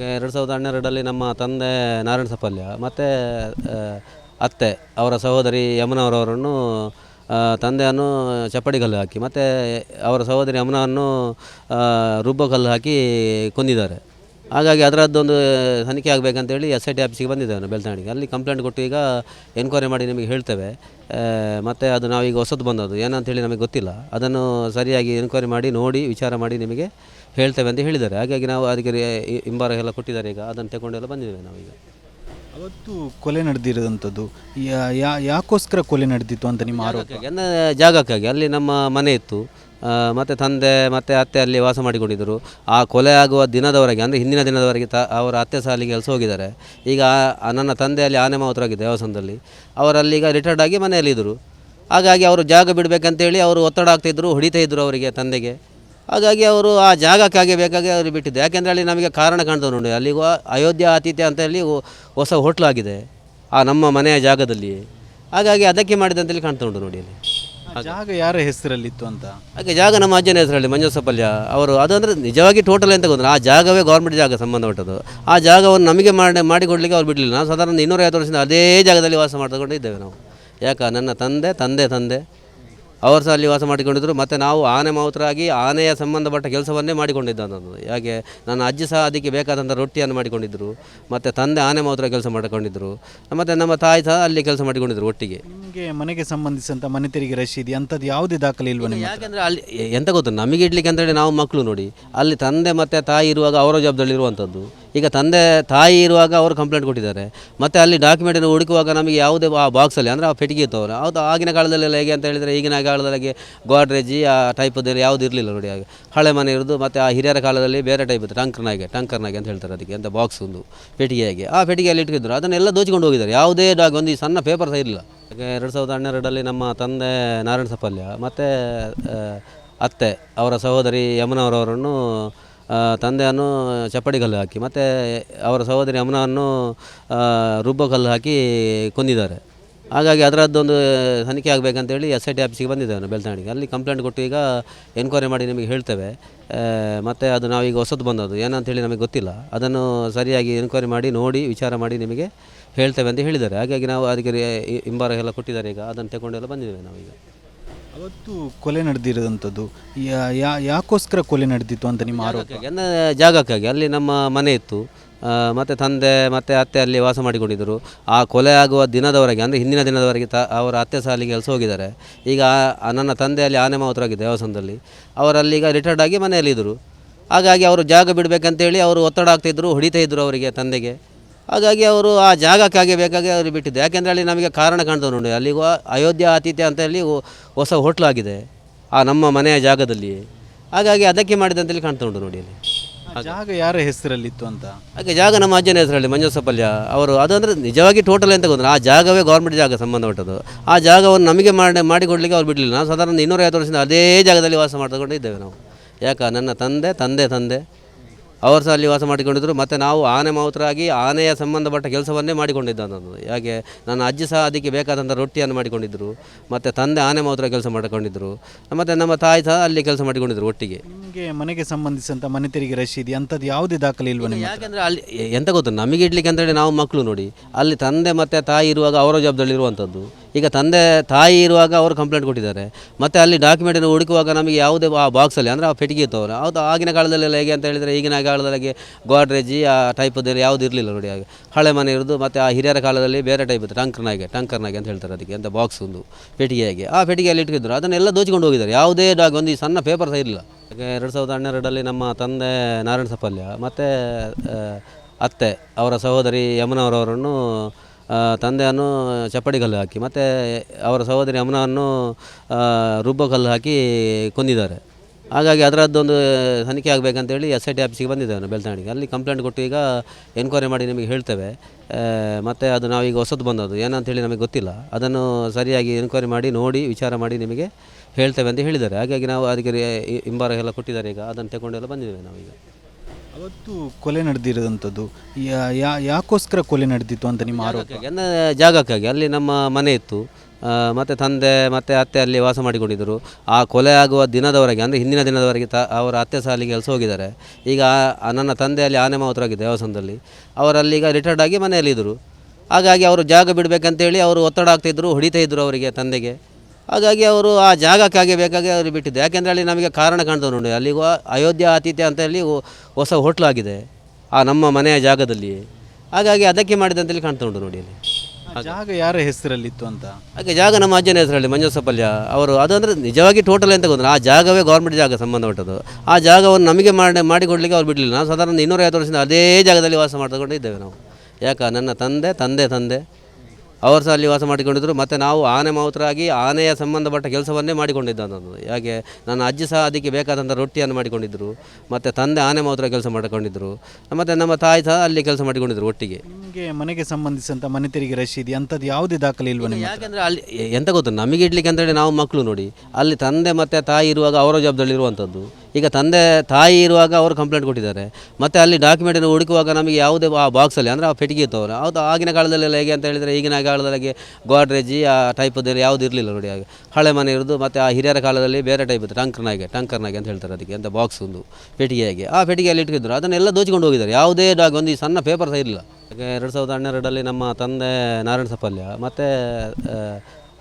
ಹಾಗೆ ಎರಡು ಸಾವಿರದ ಹನ್ನೆರಡರಲ್ಲಿ ನಮ್ಮ ತಂದೆ ನಾರಾಯಣ ಸಪಲ್ಯ ಮತ್ತು ಅತ್ತೆ ಅವರ ಸಹೋದರಿ ಯಮುನವರವರನ್ನು ತಂದೆಯನ್ನು ಚಪ್ಪಡಿಗಲ್ಲು ಹಾಕಿ, ಮತ್ತು ಅವರ ಸಹೋದರಿ ಯಮುನವನ್ನು ರುಬ್ಬಕಲ್ಲು ಹಾಕಿ ಕೊಂದಿದ್ದಾರೆ. ಹಾಗಾಗಿ ಅದರದ್ದೊಂದು ತನಿಖೆ ಆಗಬೇಕಂತೇಳಿ ಎಸ್ ಐ ಟಿ ಆಫೀಸಿಗೆ ಬಂದಿದ್ದೇವೆ ನಾವು ಬೆಳ್ತಂಗಡಿಗೆ ಅಲ್ಲಿ ಕಂಪ್ಲೇಂಟ್ ಕೊಟ್ಟು ಈಗ ಎನ್ಕ್ವೈರಿ ಮಾಡಿ ನಿಮಗೆ ಹೇಳ್ತೇವೆ. ಮತ್ತು ಅದು ನಾವೀಗ ಹೊಸದು ಬಂದದ್ದು. ಏನಂತೇಳಿ ನಮಗೆ ಗೊತ್ತಿಲ್ಲ. ಅದನ್ನು ಸರಿಯಾಗಿ ಎನ್ಕ್ವೈರಿ ಮಾಡಿ ನೋಡಿ, ವಿಚಾರ ಮಾಡಿ ನಿಮಗೆ ಹೇಳ್ತೇವೆ ಅಂತ ಹೇಳಿದ್ದಾರೆ. ಹಾಗಾಗಿ ನಾವು ಅದಕ್ಕೆ ಇಂಬಾರ ಎಲ್ಲ ಕೊಟ್ಟಿದ್ದಾರೆ. ಈಗ ಅದನ್ನು ತಗೊಂಡೆಲ್ಲ ಬಂದಿದ್ದೇವೆ ನಾವೀಗ ಅವತ್ತು ಕೊಲೆ ನಡೆದಿರೋದಂಥದ್ದು ಯಾಕೋಸ್ಕರ ಕೊಲೆ ನಡೆದಿತ್ತು ಅಂತ ನಿಮ್ಮ ಆರೋಗ್ಯ ಜಾಗಕ್ಕಾಗಿ ಅಂದರೆ ಜಾಗಕ್ಕಾಗಿ. ಅಲ್ಲಿ ನಮ್ಮ ಮನೆ ಇತ್ತು. ಮತ್ತು ತಂದೆ ಮತ್ತು ಅತ್ತೆ ಅಲ್ಲಿ ವಾಸ ಮಾಡಿಕೊಂಡಿದ್ದರು. ಆ ಕೊಲೆ ಆಗುವ ದಿನದವರೆಗೆ ಅಂದರೆ ಹಿಂದಿನ ದಿನದವರೆಗೆ ತ ಅವರ ಅತ್ತೆ ಸಾಲಿಗೆ ಕೆಲಸ ಹೋಗಿದ್ದಾರೆ ಈಗ ನನ್ನ ತಂದೆ ಅಲ್ಲಿ ಆನೆ ಮಾವತರಾಗಿದೆ ದೇವಸ್ಥಾನದಲ್ಲಿ. ಅವರಲ್ಲೀಗ ರಿಟೈರ್ಡ್ ಆಗಿ ಮನೆಯಲ್ಲಿದ್ದರು. ಹಾಗಾಗಿ ಅವರು ಜಾಗ ಬಿಡಬೇಕಂತೇಳಿ ಅವರು ಒತ್ತಡ ಆಗ್ತಾಯಿದ್ರು ಹೊಡಿತಾ ಇದ್ದರು ಅವರಿಗೆ ತಂದೆಗೆ. ಹಾಗಾಗಿ ಅವರು ಆ ಜಾಗಕ್ಕಾಗಿ ಬೇಕಾಗಿ ಅವರು ಬಿಟ್ಟಿದ್ದು. ಯಾಕೆಂದರೆ ಅಲ್ಲಿ ನಮಗೆ ಕಾರಣ ಕಾಣ್ತದೆ ನೋಡಿ. ಅಲ್ಲಿ ಅಯೋಧ್ಯ ಆತಿಥ್ಯ ಅಂತ ಹೇಳಿ ಹೊಸ ಹೋಟ್ಲ್ ಆಗಿದೆ. ಆ ನಮ್ಮ ಮನೆಯ ಜಾಗದಲ್ಲಿ. ಹಾಗಾಗಿ ಅದಕ್ಕೆ ಮಾಡಿದಂತೇಳಿ ಕಾಣ್ತಾ ಉಂಟು ನೋಡಿ ಅಲ್ಲಿ. ಜಾಗ ಯಾರ ಹೆಸರಲ್ಲಿತ್ತು ಅಂತ? ಹಾಗೆ ಜಾಗ ನಮ್ಮ ಅಜ್ಜನ ಹೆಸರಲ್ಲಿ ಮಂಜುಸಪಲ್ಯ ಅವರು ಅದಂದರೆ ನಿಜವಾಗಿ ಟೋಟಲ್ ಅಂತ ಗೊತ್ತಿಲ್ಲ ಆ ಜಾಗವೇ ಗೌರ್ಮೆಂಟ್ ಜಾಗ ಸಂಬಂಧಪಟ್ಟದ್ದು ಆ ಜಾಗವನ್ನು ನಮಗೆ ಮಾಡಿ ಮಾಡಿಕೊಡ್ಲಿಕ್ಕೆ ಅವ್ರು ಬಿಡಲಿಲ್ಲ. ನಾವು ಸಾಧಾರಣ ಇನ್ನೂರೈವತ್ತು ವರ್ಷದಿಂದ ಅದೇ ಜಾಗದಲ್ಲಿ ವಾಸ ಮಾಡ್ತಕೊಂಡು ಇದ್ದೇವೆ ನಾವು. ಯಾಕೆ? ನನ್ನ ತಂದೆ ತಂದೆ ತಂದೆ. ಅವರು ಸಹ ಅಲ್ಲಿ ವಾಸ ಮಾಡಿಕೊಂಡಿದ್ದರು ಮತ್ತು ನಾವು ಆನೆ ಮಾವುತರಾಗಿ ಆನೆಯ ಸಂಬಂಧಪಟ್ಟ ಕೆಲಸವನ್ನೇ ಮಾಡಿಕೊಂಡಿದ್ದ ನಾನು. ಹಾಗೆ ನನ್ನ ಅಜ್ಜಿ ಸಹ ಅದಕ್ಕೆ ಬೇಕಾದಂಥ ರೊಟ್ಟಿಯನ್ನು ಮಾಡಿಕೊಂಡಿದ್ದರು ಮತ್ತು ತಂದೆ ಆನೆ ಮಾವುತರ ಕೆಲಸ ಮಾಡಿಕೊಂಡಿದ್ದರು ಮತ್ತು ನಮ್ಮ ತಾಯಿ ಸಹ ಅಲ್ಲಿ ಕೆಲಸ ಮಾಡಿಕೊಂಡಿದ್ದರು ಒಟ್ಟಿಗೆ. ನಿಮಗೆ ಮನೆಗೆ ಸಂಬಂಧಿಸಿದಂಥ ಮನೆ ತೆರಿಗೆ ರಶೀದಿ ಅಂಥದ್ದು ಯಾವುದೇ ದಾಖಲೆ ಇಲ್ವಾ ನಿಮಗೆ ಹತ್ರ? ಯಾಕೆಂದರೆ ಅಲ್ಲಿ ಎಂತ ಗೊತ್ತು? ನಮಗೆ ಇಡ್ಲಿಕ್ಕೆ ಅಂತೇಳಿ ನಾವು ಮಕ್ಕಳು ನೋಡಿ. ಅಲ್ಲಿ ತಂದೆ ಮತ್ತು ತಾಯಿ ಇರುವಾಗ ಅವರ ಜವಾಬ್ದಾರಿ ಇರುವಂಥದ್ದು ಈಗ ತಂದೆ, ತಾಯಿ ಇರುವಾಗ ಅವರು ಕಂಪ್ಲೇಂಟ್ ಕೊಟ್ಟಿದ್ದಾರೆ. ಮತ್ತು ಅಲ್ಲಿ ಡಾಕ್ಯುಮೆಂಟನ್ನು ಹುಡುಕುವಾಗ ನಮಗೆ ಯಾವುದೇ ಆ ಬಾಕ್ಸಲ್ಲಿ ಅಂದರೆ ಆ ಪೆಟ್ಟಿಗೆ ಅವರು ಹೌದು, ಆಗಿನ ಕಾಲದಲ್ಲೆಲ್ಲ ಹೇಗೆ ಅಂತ ಹೇಳಿದರೆ ಈಗಿನ ಕಾಲದಲ್ಲಿ ಗೋಡ್ರೇಜಿ, ಆ ಟೈಪದಲ್ಲಿ ಯಾವುದು ಇರಲಿಲ್ಲ ನೋಡಿ ಹಾಗೆ. ಹಳೆ ಮನೆ ಇರೋದು, ಮತ್ತು ಆ ಹಿರಿಯರ ಕಾಲದಲ್ಲಿ ಬೇರೆ ಟೈಪ್ ಇತ್ತು ಟಂಕರ್ನಾಗೆ ಟಂಕರ್ನಾಗೆ ಅಂತ ಹೇಳ್ತಾರೆ ಅದಕ್ಕೆ, ಅಂತ ಬಾಕ್ಸ್ ಒಂದು ಪೆಟ್ಟಿಗೆಯಾಗಿ ಆ ಪೆಟ್ಟಿಗೆಯಲ್ಲಿ ಇಟ್ಟಿದ್ರು ಅದನ್ನೆಲ್ಲ ದೋಚಿಕೊಂಡು ಹೋಗಿದ್ದಾರೆ, ಯಾವುದೇ ಡಾಕ್ ಒಂದು ಈ ಸಣ್ಣ ಪೇಪರ್ ಸಹ ಇಲ್ಲ ಎರಡು ಸಾವಿರದ ಹನ್ನೆರಡರಲ್ಲಿ ನಮ್ಮ ತಂದೆ ನಾರಾಯಣ ಸಪಲ್ಯ ಮತ್ತು ಅತ್ತೆ ಅವರ ಸಹೋದರಿ ಯಮುನವರವರನ್ನು ತಂದೆಯನ್ನು ಚಪ್ಪಡಿಗಲ್ಲು ಹಾಕಿ, ಮತ್ತು ಅವರ ಸಹೋದರಿ ಯಮುನವನ್ನು ರುಬ್ಬಕಲ್ಲು ಹಾಕಿ ಕೊಂದಿದ್ದಾರೆ. ಹಾಗಾಗಿ ಅದರದ್ದೊಂದು ತನಿಖೆ ಆಗಬೇಕಂತೇಳಿ ಎಸ್ ಐ ಟಿ ಆಫೀಸಿಗೆ ಬಂದಿದ್ದೇವೆ ಬೆಳ್ತಾಣಿಗೆ ಅಲ್ಲಿ ಕಂಪ್ಲೇಂಟ್ ಕೊಟ್ಟು ಈಗ ಎನ್ಕ್ವೈರಿ ಮಾಡಿ ನಿಮಗೆ ಹೇಳ್ತೇವೆ. ಮತ್ತು ಅದು ನಾವೀಗ ಹೊಸದು ಬಂದದ್ದು. ಏನಂತೇಳಿ ನಮಗೆ ಗೊತ್ತಿಲ್ಲ. ಅದನ್ನು ಸರಿಯಾಗಿ ಎನ್ಕ್ವೈರಿ ಮಾಡಿ, ನೋಡಿ, ವಿಚಾರ ಮಾಡಿ ನಿಮಗೆ ಹೇಳ್ತೇವೆ ಅಂತ ಹೇಳಿದ್ದಾರೆ. ಹಾಗಾಗಿ ನಾವು ಅದಕ್ಕೆ ಹಿಂಬಾರ ಎಲ್ಲ ಕೊಟ್ಟಿದ್ದಾರೆ. ಈಗ ಅದನ್ನು ತಗೊಂಡೆಲ್ಲ ಬಂದಿದ್ದೇವೆ ನಾವೀಗ. ಅವತ್ತು ಕೊಲೆ ನಡೆದಿರೋದಂಥದ್ದು? ಯಾಕೋಸ್ಕರ ಕೊಲೆ ನಡೆದಿತ್ತು ಅಂತ ನಿಮ್ಮ ಆರೋಗ್ಯ ಜಾಗಕ್ಕಾಗಿ ಜಾಗಕ್ಕಾಗಿ. ಅಲ್ಲಿ ನಮ್ಮ ಮನೆ ಇತ್ತು. ಮತ್ತು ತಂದೆ ಮತ್ತು ಅತ್ತೆ ಅಲ್ಲಿ ವಾಸ ಮಾಡಿಕೊಂಡಿದ್ದರು. ಆ ಕೊಲೆ ಆಗುವ ದಿನದವರೆಗೆ, ಅಂದರೆ ಹಿಂದಿನ ದಿನದವರೆಗೆ ತ, ಅವರ ಅತ್ತೆ ಸಾಲಿಗೆ ಕೆಲಸ ಹೋಗಿದ್ದಾರೆ ಈಗ ನನ್ನ ತಂದೆ ಅಲ್ಲಿ ಆನೆ ಮಾವತರಾಗಿದೆ ದೇವಸ್ಥಾನದಲ್ಲಿ. ಈಗ ರಿಟೈರ್ಡ್ ಆಗಿ ಮನೆಯಲ್ಲಿದ್ದರು. ಹಾಗಾಗಿ ಅವರು ಜಾಗ ಬಿಡಬೇಕಂತೇಳಿ ಅವರು ಒತ್ತಡ ಆಗ್ತಾಯಿದ್ರು ಹೊಡಿತಾ ಇದ್ದರು ಅವರಿಗೆ ತಂದೆಗೆ. ಹಾಗಾಗಿ ಅವರು ಆ ಜಾಗಕ್ಕಾಗಿ ಬೇಕಾಗಿ ಅವರು ಬಿಟ್ಟಿದ್ದು. ಯಾಕೆಂದರೆ ಅಲ್ಲಿ ನಮಗೆ ಕಾರಣ ಕಾಣ್ತದೆ ನೋಡಿ. ಅಲ್ಲಿ ಅಯೋಧ್ಯೆ ಆತಿಥ್ಯ ಅಂತ ಹೇಳಿ ಹೊಸ ಹೋಟ್ಲ್ ಆಗಿದೆ. ಆ ನಮ್ಮ ಮನೆಯ ಜಾಗದಲ್ಲಿ. ಹಾಗಾಗಿ ಅದಕ್ಕೆ ಮಾಡಿದಂತೇಳಿ ಕಾಣ್ತಾ ಉಂಟು ನೋಡಿ ಅಲ್ಲಿ. ಜಾಗ ಯಾರ ಹೆಸರಲ್ಲಿತ್ತು ಅಂತ? ಹಾಗೆ ಜಾಗ ನಮ್ಮ ಅಜ್ಜನ ಹೆಸರಲ್ಲಿ ಮಂಜುಸಪಲ್ಯ ಅವರು ಅದಂದರೆ ನಿಜವಾಗಿ ಟೋಟಲ್ ಅಂತ ಗೊತ್ತಿಲ್ಲ ಆ ಜಾಗವೇ ಗೌರ್ಮೆಂಟ್ ಜಾಗ ಸಂಬಂಧಪಟ್ಟದ್ದು ಆ ಜಾಗವನ್ನು ನಮಗೆ ಮಾಡಿ ಮಾಡಿಕೊಡ್ಲಿಕ್ಕೆ ಅವ್ರು ಬಿಡಲಿಲ್ಲ. ನಾವು ಸಾಧಾರಣ ಇನ್ನೂರೈವತ್ತು ವರ್ಷದಿಂದ ಅದೇ ಜಾಗದಲ್ಲಿ ವಾಸ ಮಾಡ್ತಕೊಂಡು ಇದ್ದೇವೆ ನಾವು. ಯಾಕೆ? ನನ್ನ ತಂದೆ ತಂದೆ ತಂದೆ. ಅವರು ಸಹ ಅಲ್ಲಿ ವಾಸ ಮಾಡಿಕೊಂಡಿದ್ದರು ಮತ್ತು ನಾವು ಆನೆ ಮಾವುತರಾಗಿ ಆನೆಯ ಸಂಬಂಧಪಟ್ಟ ಕೆಲಸವನ್ನೇ ಮಾಡಿಕೊಂಡಿದ್ದ ನಾನು. ಹಾಗೆ ನನ್ನ ಅಜ್ಜಿ ಸಹ ಅದಕ್ಕೆ ಬೇಕಾದಂಥ ರೊಟ್ಟಿಯನ್ನು ಮಾಡಿಕೊಂಡಿದ್ದರು ಮತ್ತು ತಂದೆ ಆನೆ ಮಾವುತರ ಕೆಲಸ ಮಾಡಿಕೊಂಡಿದ್ದರು ಮತ್ತು ನಮ್ಮ ತಾಯಿ ಸಹ ಅಲ್ಲಿ ಕೆಲಸ ಮಾಡಿಕೊಂಡಿದ್ದರು ಒಟ್ಟಿಗೆ. ನಿಮಗೆ ಮನೆಗೆ ಸಂಬಂಧಿಸಿದಂಥ ಮನೆ ತೆರಿಗೆ ರಶೀದಿ ಅಂಥದ್ದು ಯಾವುದೇ ದಾಖಲೆ ಇಲ್ವಾ ನಿಮಗೆ ಹತ್ರ? ಯಾಕೆಂದರೆ ಅಲ್ಲಿ ಎಂತ ಗೊತ್ತು ನಮಗೆ ಇಡ್ಲಿಕ್ಕೆ ಅಂತೇಳಿ ನಾವು ಮಕ್ಕಳು ನೋಡಿ. ಅಲ್ಲಿ ತಂದೆ ಮತ್ತು ತಾಯಿ ಇರುವಾಗ ಅವರ ಜವಾಬ್ದಾರಿ ಇರುವಂಥದ್ದು ಈಗ ತಂದೆ, ತಾಯಿ ಇರುವಾಗ ಅವರು ಕಂಪ್ಲೇಂಟ್ ಕೊಟ್ಟಿದ್ದಾರೆ. ಮತ್ತು ಅಲ್ಲಿ ಡಾಕ್ಯುಮೆಂಟನ್ನು ಹುಡುಕುವಾಗ ನಮಗೆ ಯಾವುದೇ ಆ ಬಾಕ್ಸಲ್ಲಿ ಅಂದರೆ ಆ ಪೆಟ್ಟಿಗೆ ಇತ್ತು ಅವರು ಹೌದು, ಆಗಿನ ಕಾಲದಲ್ಲೆಲ್ಲ ಹೇಗೆ ಅಂತ ಹೇಳಿದರೆ ಈಗಿನ ಕಾಲದಲ್ಲಿ ಗೋಡ್ರೇಜಿ, ಆ ಟೈಪದ್ದು ಯಾವುದು ಇರಲಿಲ್ಲ ನೋಡಿ ಹಾಗೆ. ಹಳೆ ಮನೆ ಇರೋದು, ಮತ್ತು ಆ ಹಿರಿಯರ ಕಾಲದಲ್ಲಿ ಬೇರೆ ಟೈಪ್ ಇತ್ತು ಟಂಕರ್ನಾಗೆ ಟಂಕರ್ನಾಗೆ ಅಂತ ಹೇಳ್ತಾರೆ ಅದಕ್ಕೆ, ಅಂತ ಬಾಕ್ಸ್ ಒಂದು ಪೆಟ್ಟಿಗೆಯಾಗಿ ಆ ಪೆಟ್ಟಿಗೆಯಲ್ಲಿ ಇಟ್ಟಿದ್ರು ಅದನ್ನೆಲ್ಲ ದೋಚಿಕೊಂಡು ಹೋಗಿದ್ದಾರೆ, ಯಾವುದೇ ಡಾಕ್ ಒಂದು ಸಣ್ಣ ಪೇಪರ್ ಸಹ ಇಲ್ಲ ಎರಡು ಸಾವಿರದ ಹನ್ನೆರಡರಲ್ಲಿ ನಮ್ಮ ತಂದೆ ನಾರಾಯಣ ಸಪಲ್ಯ ಮತ್ತು ಅತ್ತೆ ಅವರ ಸಹೋದರಿ ಯಮುನವರವರನ್ನು ತಂದೆಯನ್ನು ಚಪ್ಪಡಿಗಲ್ಲು ಹಾಕಿ ಮತ್ತು ಅವರ ಸಹೋದರಿ ಅಮ್ಮನವನ್ನು ಆ, ರುಬ್ಬಕಲ್ಲು ಹಾಕಿ ಕೊಂದಿದ್ದಾರೆ. ಹಾಗಾಗಿ ಅದರದ್ದೊಂದು ತನಿಖೆ ಆಗಬೇಕಂತೇಳಿ ಎಸ್ ಐ ಟಿ ಆಫೀಸಿಗೆ ಬಂದಿದ್ದೇವೆ ಬೆಳ್ತಾಣಿಗೆ ಅಲ್ಲಿ ಕಂಪ್ಲೇಂಟ್ ಕೊಟ್ಟು ಈಗ ಎನ್ಕ್ವೈರಿ ಮಾಡಿ ನಿಮಗೆ ಹೇಳ್ತೇವೆ. ಮತ್ತು ಅದು ನಾವೀಗ ಹೊಸದು ಬಂದದ್ದು. ಏನಂತೇಳಿ ನಮಗೆ ಗೊತ್ತಿಲ್ಲ. ಅದನ್ನು ಸರಿಯಾಗಿ ಎನ್ಕ್ವೈರಿ ಮಾಡಿ ನೋಡಿ ವಿಚಾರ ಮಾಡಿ ನಿಮಗೆ ಹೇಳ್ತೇವೆ ಅಂತ ಹೇಳಿದ್ದಾರೆ. ಹಾಗಾಗಿ ನಾವು ಅದಕ್ಕೆ ಹಿಂಬಾರ ಎಲ್ಲ ಕೊಟ್ಟಿದ್ದಾರೆ. ಈಗ ಅದನ್ನು ತಗೊಂಡೆಲ್ಲ ಬಂದಿದ್ದೇವೆ ನಾವೀಗ. ಅವತ್ತು ಕೊಲೆ ನಡೆದಿರೋದಂಥದ್ದು? ಯಾಕೋಸ್ಕರ ಕೊಲೆ ನಡೆದಿತ್ತು ಅಂತ ನಿಮ್ಮ ಆರೋಗ್ಯ ಜಾಗಕ್ಕಾಗಿ ಅಲ್ಲಿ ನಮ್ಮ ಮನೆ ಇತ್ತು. ಮತ್ತು ತಂದೆ, ಮತ್ತು ಅತ್ತೆ ಅಲ್ಲಿ ವಾಸ ಮಾಡಿಕೊಂಡಿದ್ದರು. ಆ ಕೊಲೆ ಆಗುವ ದಿನದವರೆಗೆ, ಅಂದರೆ ಹಿಂದಿನ ದಿನದವರೆಗೆ ತ, ಅವರ ಅತ್ತೆ ಸಾಲಿಗೆ ಕೆಲಸ ಹೋಗಿದ್ದಾರೆ ಈಗ ನನ್ನ ತಂದೆ ಅಲ್ಲಿ ಆನೆ ಮಾವುತರಾಗಿದೆ ದೇವಸ್ಥಾನದಲ್ಲಿ. ಅವರಲ್ಲಿ ಈಗ ರಿಟೈರ್ಡ್ ಆಗಿ ಮನೆಯಲ್ಲಿದ್ದರು. ಹಾಗಾಗಿ ಅವರು ಜಾಗ ಬಿಡಬೇಕಂತೇಳಿ ಅವರು ಒತ್ತಡ ಆಗ್ತಾಯಿದ್ರು ಹೊಡಿತಾ ಇದ್ದರು ಅವರಿಗೆ ತಂದೆಗೆ. ಹಾಗಾಗಿ ಅವರು ಆ ಜಾಗಕ್ಕಾಗಿ ಬೇಕಾಗಿ ಅವರು ಬಿಟ್ಟಿದ್ದು. ಯಾಕೆಂದರೆ ಅಲ್ಲಿ ನಮಗೆ ಕಾರಣ ಕಾಣ್ತದೆ ನೋಡಿ. ಅಲ್ಲಿ ಅಯೋಧ್ಯೆ ಆತಿಥ್ಯ ಅಂತ ಹೇಳಿ ಹೊಸ ಹೋಟ್ಲ್ ಆಗಿದೆ. ಆ ನಮ್ಮ ಮನೆಯ ಜಾಗದಲ್ಲಿ. ಹಾಗಾಗಿ ಅದಕ್ಕೆ ಮಾಡಿದಂತೇಳಿ ಕಾಣ್ತಾ ಉಂಟು ನೋಡಿ ಅಲ್ಲಿ. ಜಾಗ ಯಾರ ಹೆಸರಲ್ಲಿತ್ತು ಅಂತ? ಹಾಗೆ ಜಾಗ ನಮ್ಮ ಅಜ್ಜನ ಹೆಸರಲ್ಲಿ ಮಂಜುಸಪಲ್ಯ ಅವರು ಅದಂದರೆ ನಿಜವಾಗಿ ಟೋಟಲ್ ಅಂತ ಗೊತ್ತಿಲ್ಲ ಆ ಜಾಗವೇ ಗೌರ್ಮೆಂಟ್ ಜಾಗ ಸಂಬಂಧಪಟ್ಟದ್ದು ಆ ಜಾಗವನ್ನು ನಮಗೆ ಮಾಡಿ ಮಾಡಿಕೊಡ್ಲಿಕ್ಕೆ ಅವ್ರು ಬಿಡಲಿಲ್ಲ. ನಾವು ಸಾಧಾರಣ ಇನ್ನೂರೈವತ್ತು ವರ್ಷದಿಂದ ಅದೇ ಜಾಗದಲ್ಲಿ ವಾಸ ಮಾಡ್ತಕೊಂಡು ಇದ್ದೇವೆ ನಾವು. ಯಾಕೆ? ನನ್ನ ತಂದೆ ತಂದೆ ತಂದೆ. ಅವರು ಸಹ ಅಲ್ಲಿ ವಾಸ ಮಾಡಿಕೊಂಡಿದ್ದರು ಮತ್ತು ನಾವು ಆನೆ ಮಾವುತರಾಗಿ ಆನೆಯ ಸಂಬಂಧಪಟ್ಟ ಕೆಲಸವನ್ನೇ ಮಾಡಿಕೊಂಡಿದ್ದ ನಾನು. ಯಾಕೆ ನನ್ನ ಅಜ್ಜಿ ಸಹ ಅದಕ್ಕೆ ಬೇಕಾದಂಥ ರೊಟ್ಟಿಯನ್ನು ಮಾಡಿಕೊಂಡಿದ್ದರು ಮತ್ತು ತಂದೆ ಆನೆ ಮಾವುತರ ಕೆಲಸ ಮಾಡಿಕೊಂಡಿದ್ದರು ಮತ್ತು ನಮ್ಮ ತಾಯಿ ಸಹ ಅಲ್ಲಿ ಕೆಲಸ ಮಾಡಿಕೊಂಡಿದ್ದರು ಒಟ್ಟಿಗೆ. ನಿಮಗೆ ಮನೆಗೆ ಸಂಬಂಧಿಸಿದಂಥ ಮನೆ ತೆರಿಗೆ ರಶೀದಿ ಅಂಥದ್ದು ಯಾವುದೇ ದಾಖಲೆ ಇಲ್ವಾ ನಿಮಗೆ? ಯಾಕೆಂದರೆ ಅಲ್ಲಿ ಎಂತ ಗೊತ್ತು? ನಮಗೆ ಇಡ್ಲಿಕ್ಕೆ ಅಂತೇಳಿ ನಾವು ಮಕ್ಕಳು ನೋಡಿ. ಅಲ್ಲಿ ತಂದೆ ಮತ್ತು ತಾಯಿ ಇರುವಾಗ ಅವರ ಜವಾಬ್ದಾರಿ ಇರುವಂಥದ್ದು ಈಗ ತಂದೆ, ತಾಯಿ ಇರುವಾಗ ಅವರು ಕಂಪ್ಲೇಂಟ್ ಕೊಟ್ಟಿದ್ದಾರೆ. ಮತ್ತು ಅಲ್ಲಿ ಡಾಕ್ಯುಮೆಂಟನ್ನು ಹುಡುಕುವಾಗ ನಮಗೆ ಯಾವುದೇ ಆ ಬಾಕ್ಸಲ್ಲಿ ಅಂದರೆ ಆ ಪೆಟ್ಟಿಗೆ ಅವರು ಹೌದು, ಆಗಿನ ಕಾಲದಲ್ಲೆಲ್ಲ ಹೇಗೆ ಅಂತ ಹೇಳಿದರೆ ಈಗಿನ ಕಾಲದಲ್ಲಿ ಗೋಡ್ರೇಜಿ, ಆ ಟೈಪದ್ದು ಯಾವುದು ಇರಲಿಲ್ಲ ನೋಡಿ ಹಾಗೆ. ಹಳೆ ಮನೆ ಇರೋದು, ಮತ್ತು ಆ ಹಿರಿಯರ ಕಾಲದಲ್ಲಿ ಬೇರೆ ಟೈಪ್ ಇತ್ತು ಟಂಕರ್ನಾಗೆ ಟಂಕರ್ನಾಗೆ ಅಂತ ಹೇಳ್ತಾರೆ ಅದಕ್ಕೆ, ಅಂತ ಬಾಕ್ಸ್ ಒಂದು ಪೆಟ್ಟಿಗೆಯಾಗಿ ಆ ಪೆಟ್ಟಿಗೆಯಲ್ಲಿ ಇಟ್ಟಿದ್ರು ಅದನ್ನೆಲ್ಲ ದೋಚಿಕೊಂಡು ಹೋಗಿದ್ದಾರೆ, ಯಾವುದೇ ಡಾಕ್ ಒಂದು ಸಣ್ಣ ಪೇಪರ್ ಸಹ ಇಲ್ಲ ಎರಡು ಸಾವಿರದ ಹನ್ನೆರಡರಲ್ಲಿ ನಮ್ಮ ತಂದೆ ನಾರಾಯಣ ಸಪಲ್ಯ ಮತ್ತು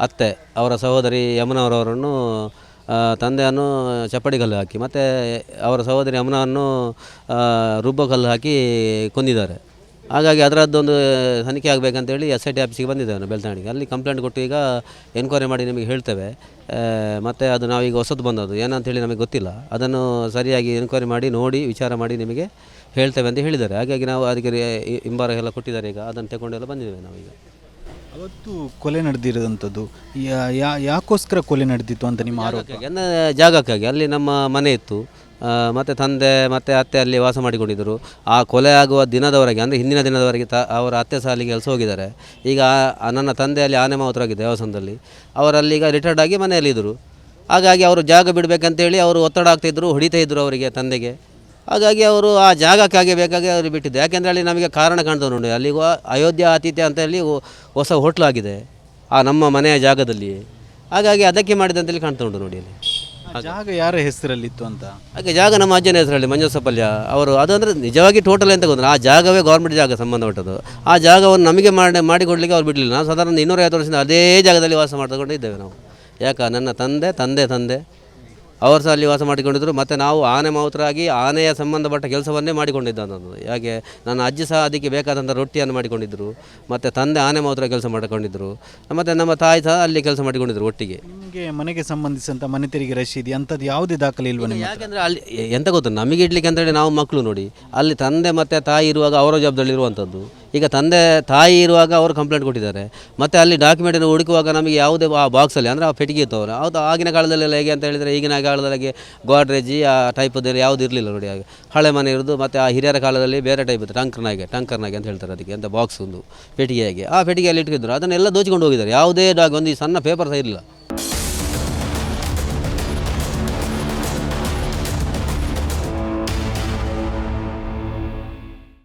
ಅತ್ತೆ ಅವರ ಸಹೋದರಿ ಯಮುನವರವರನ್ನು ತಂದೆಯನ್ನು ಚಪ್ಪಡಿ ಕಲ್ಲು ಹಾಕಿ ಮತ್ತು ಅವರ ಸಹೋದರಿ ಅಮ್ಮನವನ್ನು ರುಬ್ಬಕಲ್ಲು ರುಬ್ಬ ಕಲ್ಲು ಹಾಕಿ ಕೊಂದಿದ್ದಾರೆ. ಹಾಗಾಗಿ ಅದರದ್ದೊಂದು ತನಿಖೆ ಆಗಬೇಕಂತೇಳಿ ಎಸ್ ಐ ಟಿ ಆಫೀಸಿಗೆ ಬಂದಿದ್ದೇವೆ ಬೆಳ್ತಾಣಿಗೆ ಅಲ್ಲಿ ಕಂಪ್ಲೇಂಟ್ ಕೊಟ್ಟು ಈಗ ಎನ್ಕ್ವೈರಿ ಮಾಡಿ ನಿಮಗೆ ಹೇಳ್ತೇವೆ. ಮತ್ತು ಅದು ನಾವೀಗ ಹೊಸದು ಬಂದದ್ದು. ಏನಂತೇಳಿ ನಮಗೆ ಗೊತ್ತಿಲ್ಲ. ಅದನ್ನು ಸರಿಯಾಗಿ ಎನ್ಕ್ವೈರಿ ಮಾಡಿ, ನೋಡಿ, ವಿಚಾರ ಮಾಡಿ ನಿಮಗೆ ಹೇಳ್ತೇವೆ ಅಂತ ಹೇಳಿದ್ದಾರೆ. ಹಾಗಾಗಿ ನಾವು ಅದಕ್ಕೆ ಹಿಂಬಾರ ಎಲ್ಲ ಕೊಟ್ಟಿದ್ದಾರೆ. ಈಗ ಅದನ್ನು ತಗೊಂಡೆಲ್ಲ ಬಂದಿದ್ದೇವೆ ನಾವೀಗ. ಅವತ್ತು ಕೊಲೆ ನಡೆದಿರೋದಂಥದ್ದು? ಯಾಕೋಸ್ಕರ ಕೊಲೆ ನಡೆದಿತ್ತು ಅಂತ ನಿಮ್ಮ ಆರೋಗ್ಯ ಜಾಗಕ್ಕಾಗಿ ಅಲ್ಲಿ ನಮ್ಮ ಮನೆ ಇತ್ತು. ಮತ್ತು ತಂದೆ, ಮತ್ತು ಅತ್ತೆ ಅಲ್ಲಿ ವಾಸ ಮಾಡಿಕೊಂಡಿದ್ದರು. ಆ ಕೊಲೆ ಆಗುವ ದಿನದವರೆಗೆ, ಅಂದರೆ ಹಿಂದಿನ ದಿನದವರೆಗೆ ತ, ಅವರ ಅತ್ತೆ ಸಾಲಿಗೆ ಕೆಲಸ ಹೋಗಿದ್ದಾರೆ ಈಗ ನನ್ನ ತಂದೆ ಅಲ್ಲಿ ಆನೆ ಮಾವುತರಾಗಿದೆ ದೇವಸ್ಥಾನದಲ್ಲಿ. ಈಗ ರಿಟೈರ್ಡ್ ಆಗಿ ಮನೆಯಲ್ಲಿದ್ದರು. ಹಾಗಾಗಿ ಅವರು ಜಾಗ ಬಿಡಬೇಕಂತೇಳಿ ಅವರು ಒತ್ತಡ ಆಗ್ತಾಯಿದ್ರು ಹೊಡಿತಾ ಇದ್ದರು ಅವರಿಗೆ ತಂದೆಗೆ. ಹಾಗಾಗಿ ಅವರು ಆ ಜಾಗಕ್ಕಾಗಿ ಬೇಕಾಗಿ ಅವರು ಬಿಟ್ಟಿದ್ದು. ಯಾಕೆಂದರೆ ಅಲ್ಲಿ ನಮಗೆ ಕಾರಣ ಕಾಣ್ತದೆ ನೋಡಿ. ಅಲ್ಲಿ ಅಯೋಧ್ಯ ಆತಿಥ್ಯ ಅಂತ ಹೇಳಿ ಹೊಸ ಹೋಟ್ಲ್ ಆಗಿದೆ. ಆ ನಮ್ಮ ಮನೆಯ ಜಾಗದಲ್ಲಿ. ಹಾಗಾಗಿ ಅದಕ್ಕೆ ಮಾಡಿದಂತೇಳಿ ಕಾಣ್ತಾ ಉಂಟು ನೋಡಿ ಅಲ್ಲಿ. ಜಾಗ ಯಾರ ಹೆಸರಲ್ಲಿತ್ತು ಅಂತ? ಹಾಗೆ ಜಾಗ ನಮ್ಮ ಅಜ್ಜನ ಹೆಸರಲ್ಲಿ ಮಂಜುಸಪಲ್ಯ ಅವರು. ಅದಂದರೆ ನಿಜವಾಗಿ ಟೋಟಲ್ ಅಂತ ಗೊತ್ತಿಲ್ಲ. ಆ ಜಾಗವೇ ಗೌರ್ಮೆಂಟ್ ಜಾಗ ಸಂಬಂಧಪಟ್ಟದ್ದು. ಆ ಜಾಗವನ್ನು ನಮಗೆ ಮಾಡಿ ಮಾಡಿಕೊಡ್ಲಿಕ್ಕೆ ಅವ್ರು ಬಿಡಲಿಲ್ಲ. ನಾವು ಸಾಧಾರಣ ಇನ್ನೂರೈವತ್ತು ವರ್ಷದಿಂದ ಅದೇ ಜಾಗದಲ್ಲಿ ವಾಸ ಮಾಡ್ತಕೊಂಡು ಇದ್ದೇವೆ ನಾವು. ಯಾಕೆ? ನನ್ನ ತಂದೆ ತಂದೆ ತಂದೆ. ಅವರು ಸಹ ಅಲ್ಲಿ ವಾಸ ಮಾಡಿಕೊಂಡಿದ್ದರು ಮತ್ತು ನಾವು ಆನೆ ಮಾವುತರಾಗಿ ಆನೆಯ ಸಂಬಂಧಪಟ್ಟ ಕೆಲಸವನ್ನೇ ಮಾಡಿಕೊಂಡಿದ್ದ ನಾನು. ಯಾಕೆ ನನ್ನ ಅಜ್ಜಿ ಸಹ ಅದಕ್ಕೆ ಬೇಕಾದಂಥ ರೊಟ್ಟಿಯನ್ನು ಮಾಡಿಕೊಂಡಿದ್ದರು ಮತ್ತು ತಂದೆ ಆನೆ ಮಾವುತರ ಕೆಲಸ ಮಾಡಿಕೊಂಡಿದ್ದರು ಮತ್ತು ನಮ್ಮ ತಾಯಿ ಸಹ ಅಲ್ಲಿ ಕೆಲಸ ಮಾಡಿಕೊಂಡಿದ್ದರು ಒಟ್ಟಿಗೆ. ನಿಮಗೆ ಮನೆಗೆ ಸಂಬಂಧಿಸಿದಂಥ ಮನೆ ತೆರಿಗೆ ರಶೀದಿ ಅಂಥದ್ದು ಯಾವುದೇ ದಾಖಲೆ ಇಲ್ವಾ ನಿಮಗೆ? ಯಾಕೆಂದರೆ ಅಲ್ಲಿ ಎಂತ ಗೊತ್ತು ನಮಗೆ ಇಡ್ಲಿಕ್ಕೆ ಅಂತೇಳಿ ನಾವು ಮಕ್ಕಳು ನೋಡಿ. ಅಲ್ಲಿ ತಂದೆ ಮತ್ತು ತಾಯಿ ಇರುವಾಗ ಅವರ ಜವಾಬ್ದಾರಿ ಇರುವಂಥದ್ದು ಈಗ ತಂದೆ, ತಾಯಿ ಇರುವಾಗ ಅವರು ಕಂಪ್ಲೇಂಟ್ ಕೊಟ್ಟಿದ್ದಾರೆ. ಮತ್ತು ಅಲ್ಲಿ ಡಾಕ್ಯುಮೆಂಟನ್ನು ಹುಡುಕುವಾಗ ನಮಗೆ ಯಾವುದೇ ಆ ಬಾಕ್ಸಲ್ಲಿ ಅಂದರೆ ಆ ಪೆಟ್ಟಿಗೆ ಇತ್ತು ಅವರು ಹೌದು, ಆಗಿನ ಕಾಲದಲ್ಲೆಲ್ಲ ಹೇಗೆ ಅಂತ ಹೇಳಿದರೆ ಈಗಿನ ಕಾಲದಲ್ಲಿ ಗೋಡ್ರೇಜಿ, ಆ ಟೈಪದಲ್ಲಿ ಯಾವುದು ಇರಲಿಲ್ಲ ನೋಡಿ ಹಾಗೆ. ಹಳೆ ಮನೆ ಇರೋದು, ಮತ್ತು ಆ ಹಿರಿಯರ ಕಾಲದಲ್ಲಿ ಬೇರೆ ಟೈಪ್ ಇತ್ತು ಟಂಕರ್ನಾಗೆ ಟಂಕರ್ನಾಗೆ ಅಂತ ಹೇಳ್ತಾರೆ ಅದಕ್ಕೆ, ಅಂತ ಬಾಕ್ಸ್ ಒಂದು ಪೆಟ್ಟಿಗೆಯಾಗಿ ಆ ಪೆಟ್ಟಿಗೆಯಲ್ಲಿ ಇಟ್ಟಿದ್ರು ಅದನ್ನೆಲ್ಲ ದೋಚಿಕೊಂಡು ಹೋಗಿದ್ದಾರೆ. ಯಾವುದೇ ಡಾಕ್ ಒಂದು ಸಣ್ಣ ಪೇಪರ್ ಸಹ ಇಲ್ಲ